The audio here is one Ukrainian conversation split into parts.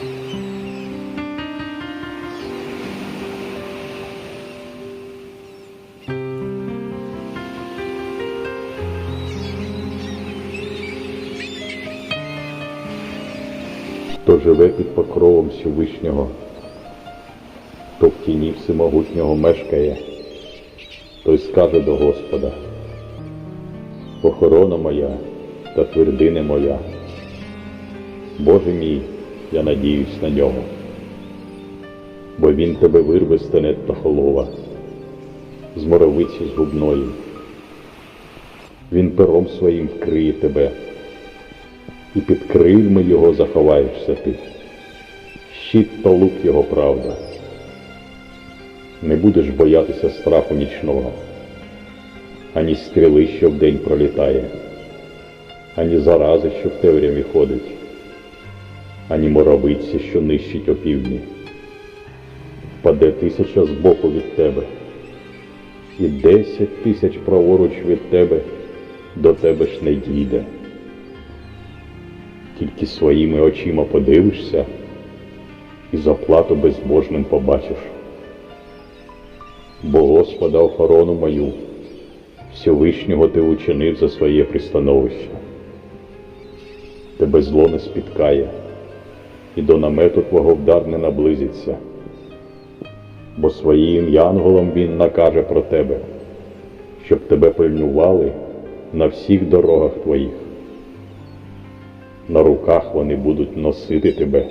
хто живе під покровом Всевишнього, хто в тіні всемогутнього мешкає, той скаже до Господа, охорона моя та твердине моя. Боже мій, я надіюсь на нього, бо він тебе вирве з тенет та холова, з моровиці згубної. Він пером своїм вкриє тебе і під крильми його заховаєшся ти. Щит та лук його правда. Не будеш боятися страху нічного, ані стріли, що вдень пролітає, ані зарази, що в темряві ходить, ані моровиці, що нищить опівдні. Впаде тисяча збоку від тебе, і десять тисяч праворуч від тебе до тебе ж не дійде тільки своїми очима подивишся і заплату безбожним побачиш. Бо Господа охорону мою, Всевишнього ти учинив за своє пристановище. Тебе зло не спіткає, і до намету твого вдар не наблизиться, бо своїм янголом він накаже про тебе, щоб тебе пильнували на всіх дорогах твоїх на руках вони будуть носити тебе,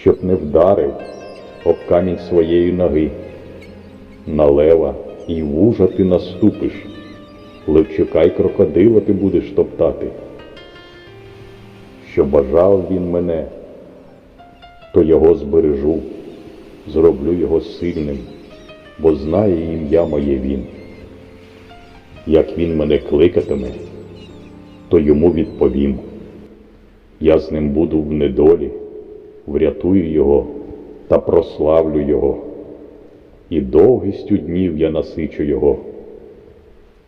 щоб не вдарив об камінь своєї ноги. На лева і вужа ти наступиш, левчука й крокодила ти будеш топтати. Що бажав він мене, то його збережу, зроблю його сильним, бо знає ім'я моє він. Як він мене кликатиме, то йому відповім. Я з ним буду в недолі, врятую його та прославлю його, і довгістю днів я насичу його,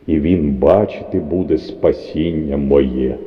і він бачити буде спасіння моє.